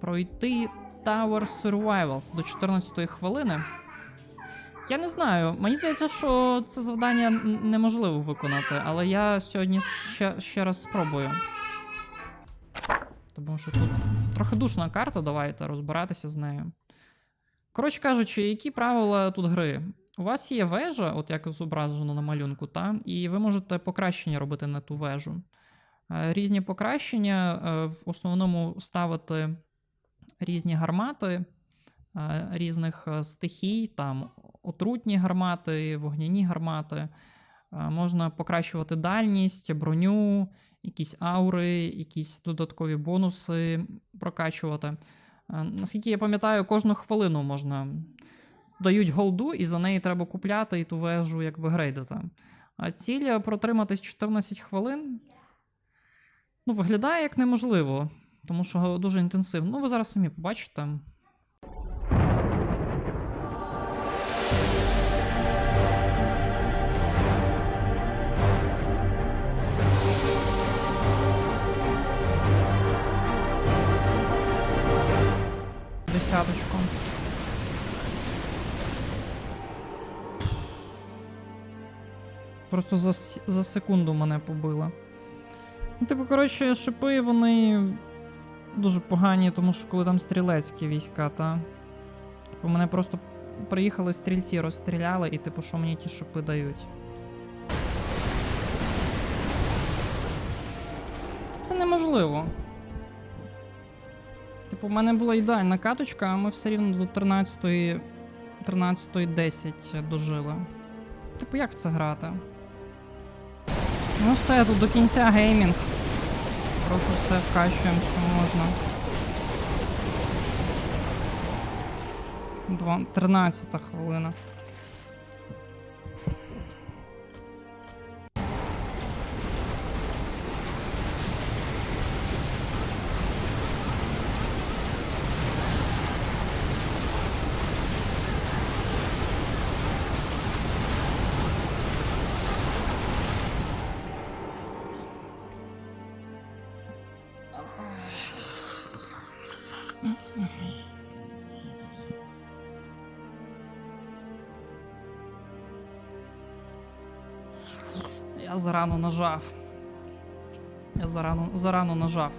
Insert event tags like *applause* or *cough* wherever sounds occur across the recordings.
Пройти Tower Survivals до 14-ї хвилини. Я не знаю, мені здається, що це завдання неможливо виконати, але я сьогодні ще, ще раз спробую. Тому що тут трохи душна карта, давайте розбиратися з нею. Коротше кажучи, які правила тут гри? У вас є вежа, от як зображено на малюнку, та? і ви можете покращення робити на ту вежу. Е, Різні покращення е, в основному ставити різні гармати е, різних е, стихій, там отрутні гармати, вогняні гармати. Е, Можна покращувати дальність, броню, якісь аури, якісь додаткові бонуси прокачувати. Наскільки я пам'ятаю, кожну хвилину можна дають голду, і за неї треба купляти і ту вежу якби грейдити. А ціль протриматись 14 хвилин. Ну, виглядає як неможливо, тому що дуже інтенсивно. Ну, ви зараз самі побачите. Десяточку. Просто за, за секунду мене побило. Ну, типу, коротше, шипи, вони дуже погані, тому що коли там стрілецькі війська, та. Типу, мене просто приїхали стрільці, розстріляли, і типу, що мені ті шипи дають. Це неможливо. Типу, у мене була ідеальна каточка, а ми все рівно до 13-ї 13.10 дожили. Типу, як в це грати? Ну все, тут до кінця геймінг. Просто все вкачуємо, що можна. Два... 13 хвилина. Я зарано нажав. Я зарано, зарано нажав.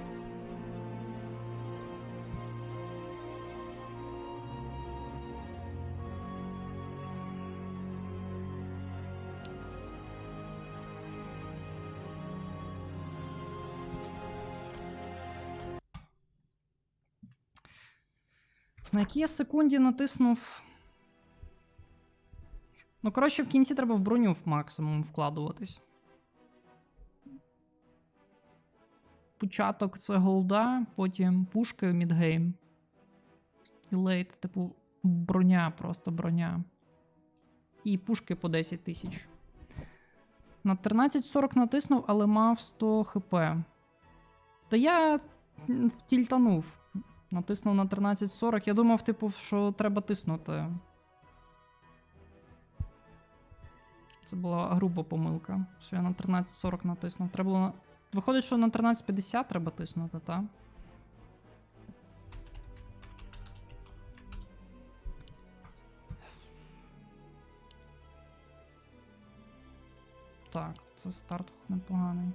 На якій я секунді натиснув. Ну, коротше, в кінці треба в броню в максимум вкладуватись. Початок це голда, потім пушки мідгейм. І лейт, типу, броня, просто броня. І пушки по 10 тисяч. На 13.40 натиснув, але мав 100 хп. Та я втільтанув. Натиснув на 13.40. Я думав, типу, що треба тиснути. Це була груба помилка, що я на 13.40 натиснув. Треба було. на- Виходить, що на 13.50 треба тиснути, так? Так, це старт непоганий.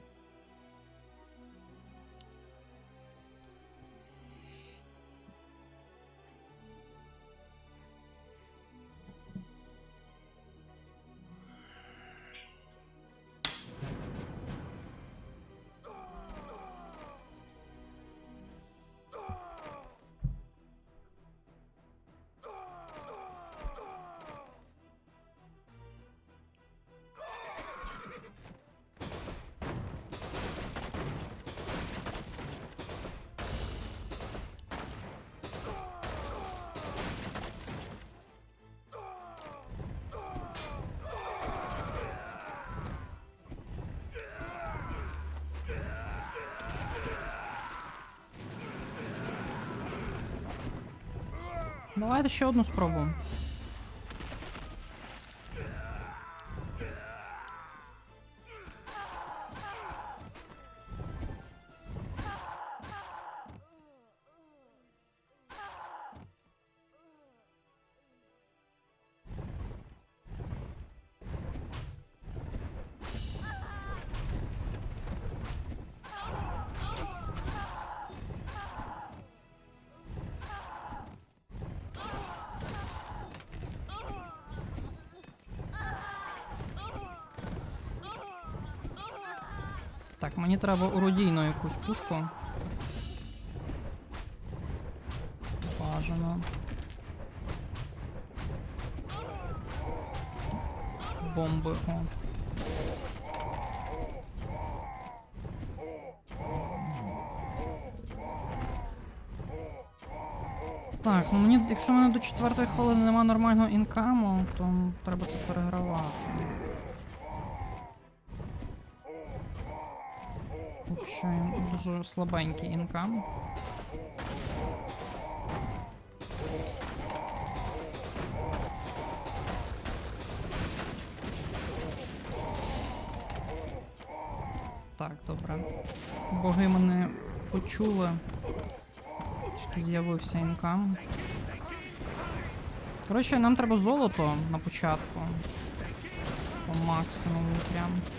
Давайте ще одну спробуємо. Так, мені треба орудійну якусь пушку. Бажано. Бомби, о. Так, ну мені, якщо в мене до четвертої хвилини немає нормального інкаму, то треба це перегравати. Що дуже слабенький інкам. Так, добре. Боги мене почули. Трішки з'явився інкам. Коротше, нам треба золото на початку. По максимуму прям.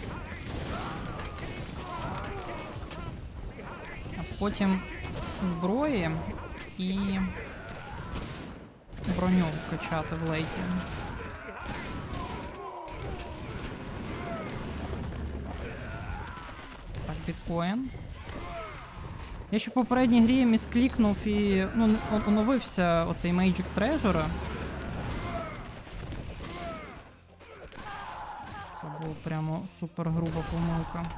Потім зброї і броню качати в лейті. Так, біткоін. Я ще в попередній грі місклікнув і ну, оновився оцей Magic Treasure. Це була прямо супер груба помилка.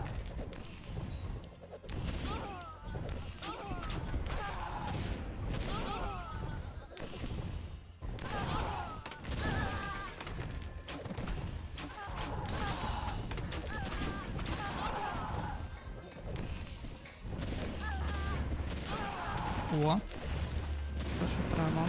О. Це що треба.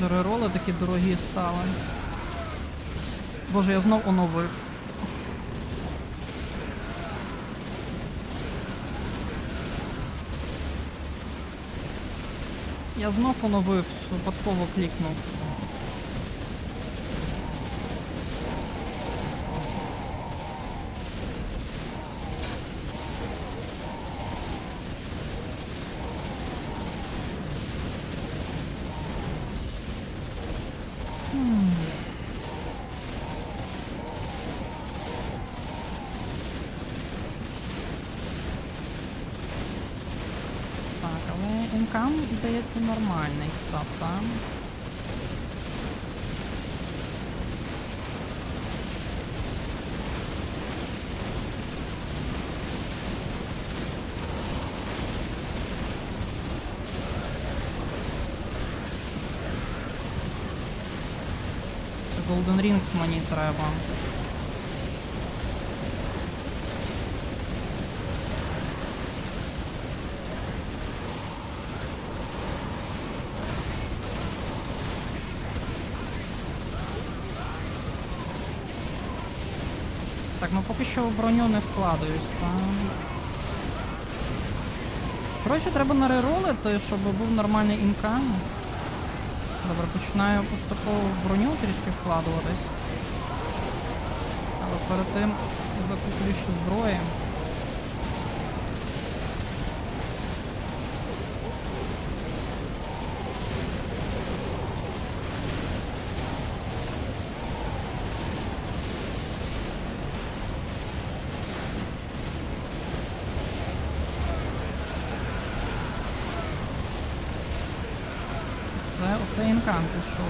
Жирероли такі дорогі стали. Боже, я знов оновив. Я знов оновив, випадково клікнув. Але інкам, здається, нормальний став там. Це Golden Rings мені треба. Поки що в броню не вкладаюсь, там. Коротше, треба нареролити, щоб був нормальний інкам. Добре, починаю поступово в броню трішки вкладуватись. Але перед тим закуплю ще зброї. Це оце інкам пішов.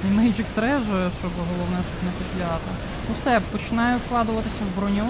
Цей Magic Treasure, щоб головне, щоб не купляти. Ну все, починаю вкладуватися в броню.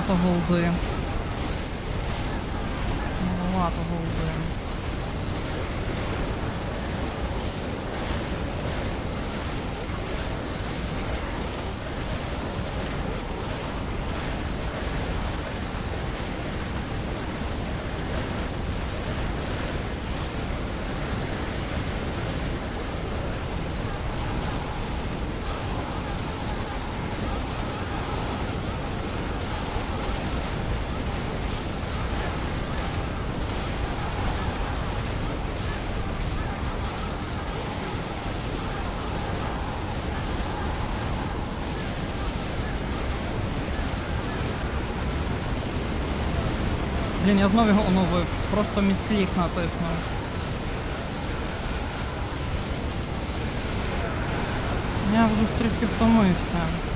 Маловато голди. Маловато голди. Блін, я знов його оновив. Просто місклік натиснув. Я вже трішки втомився.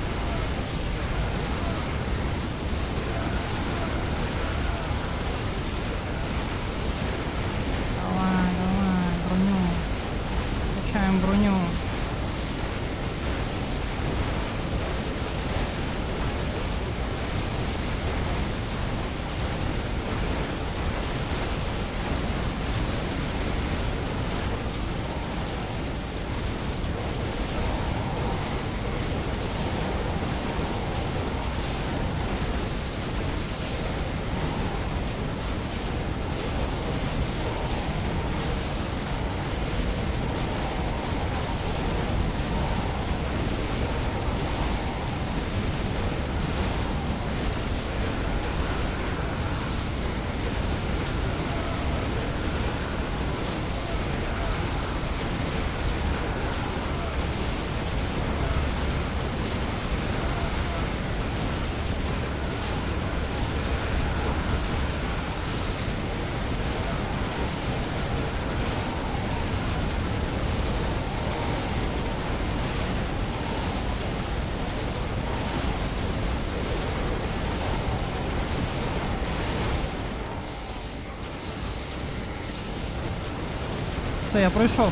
Все, я пройшов.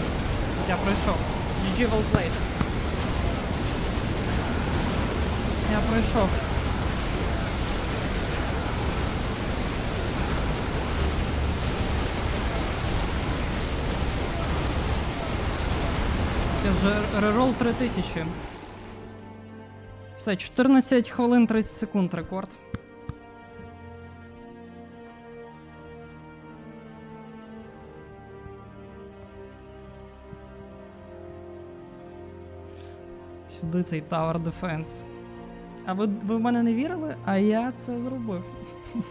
Я пройшов. GG well. Я пройшов. Я вже рерол 3000. Все, 14 хвилин 30 секунд рекорд. Сюди цей Tower Defense. А ви, ви в мене не вірили? А я це зробив. *laughs*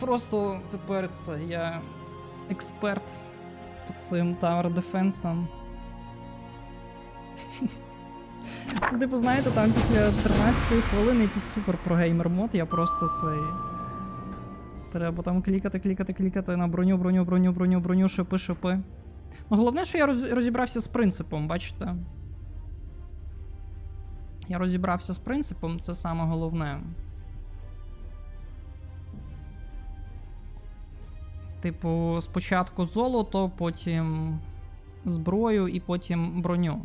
Просто тепер це я експерт по цим Tower Defense. *laughs* Типу, знаєте, там після 13 хвилини якийсь супер прогеймер мод, я просто цей. Треба там клікати, клікати, клікати на броню, броню, броню, броню, броню, шипи, шипи. Ну, головне, що я роз- розібрався з принципом, бачите? Я розібрався з принципом, це саме головне. Типу, спочатку золото, потім зброю і потім броню.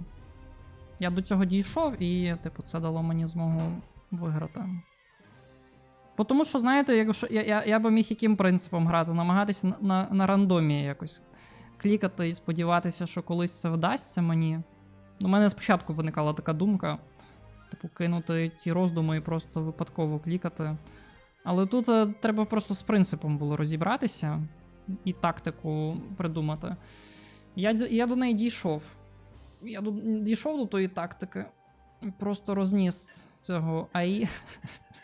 Я до цього дійшов, і, типу, це дало мені змогу виграти. Бо тому що, знаєте, якщо я, я, я би міг яким принципом грати, намагатися на, на, на рандомі якось клікати і сподіватися, що колись це вдасться мені. У мене спочатку виникала така думка: типу, кинути ці роздуми і просто випадково клікати. Але тут е, треба просто з принципом було розібратися і тактику придумати. Я, я до неї дійшов. Я до, дійшов до тої тактики. Просто розніс цього АІ. *laughs*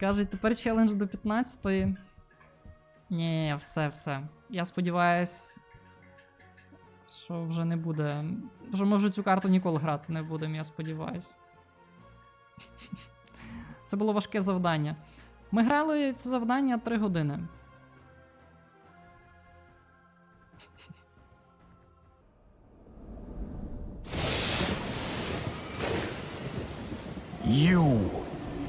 Кажуть, тепер челендж до 15-ї. Ні, все, все. Я сподіваюсь, що вже не буде. Що ми вже цю карту ніколи грати не будемо, я сподіваюсь. *laughs* Це було важке завдання. Ми грали це завдання 3 години. You